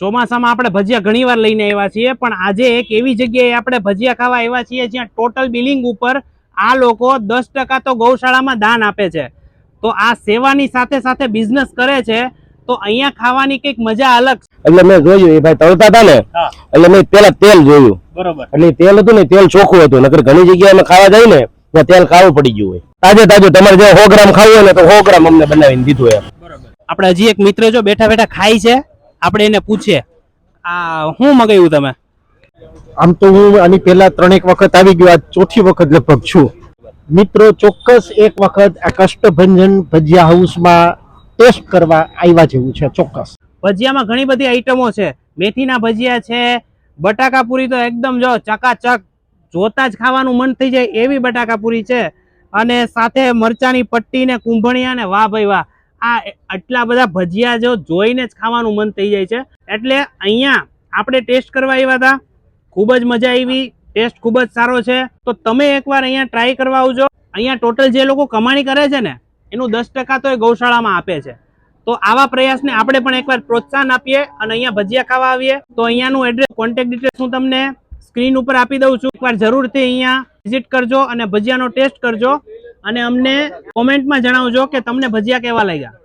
ચોમાસામાં આપણે ભજીયા ઘણીવાર લઈને આવ્યા છીએ પણ આજે એક એવી જગ્યાએ આપણે ભજીયા ખાવા આવ્યા છીએ જ્યાં ટોટલ બિલિંગ ઉપર આ લોકો દસ ટકા તો ગૌશાળામાં દાન આપે છે. તો આ સેવાની સાથે સાથે બિઝનેસ કરે છે તો અહીંયા ખાવાની કંઈક મજા અલગ એટલે મેં જોયું એ ભાઈ તળતા હતા ને એટલે મેં પેલા તેલ જોયું. બરોબર. એટલે તેલ હતું ને તેલ ચોખ્ખું હતું નકર ઘણી જગ્યાએ અમે ખાવા જાય ને ત્યાં તેલ ખાવું પડી ગયું હોય. તાજે તાજું તમારે જે સો ગ્રામ ખાવું હોય ને તો સો ગ્રામ અમને બનાવીને દીધું એમ આપણે હજી એક મિત્ર જો બેઠા બેઠા ખાય છે આપણે એને પૂછીએ. આ શું મગાવ્યું તમે? આમ તો હું આની પહેલા ત્રણેક વખત આવી ગયો આ ચોથી વખત લગભગ છું. મિત્રો ચોક્કસ એક વખત આ કષ્ટભંજન ભજીયા હાઉસમાં ટેસ્ટ કરવા આવ્યા જેવું છે ચોક્કસ. ભજીયામાં ઘણી બધી આઈટમો છે. મેથીના ભજીયા છે બટાકા પૂરી તો એકદમ જો ચકાચક જોતા જ ખાવાનું મન થઈ જાય એવી બટાકા પૂરી છે. અને સાથે મરચાની પટ્ટી ને કુંભણિયા ને વાહ ભાઈ વાહ. આ આટલા બધા ભજીયા જો જોઈને જ ખાવાનું મન થઈ જાય છે. એટલે અહીંયા આપણે ટેસ્ટ કરવા આવ્યા હતા. ખૂબ જ મજા આવી. ટેસ્ટ ખૂબ જ સારો છે. તો તમે એકવાર અહીંયા ટ્રાય કરવા આવજો. અહીંયા ટોટલ જે લોકો કમાણી કરે છે ને, એનું દસ ટકા તો એ ગૌશાળામાં આપે છે. તો આવા પ્રયાસને આપણે પણ એકવાર પ્રોત્સાહન આપીએ અને અહીંયા ભજીયા ખાવા આવીએ. તો અહીંયાનું એડ્રેસ કોન્ટેક્ટ ડિટેલ્સ હું તમને સ્ક્રીન ઉપર આપી દઉં છું. એકવાર જરૂરથી અહીંયા વિઝિટ કરજો અને ભજીયાનો ટેસ્ટ કરજો. અને અમને કોમેન્ટમાં જણાવજો કે તમને ભજીયા કેવા લાગ્યા?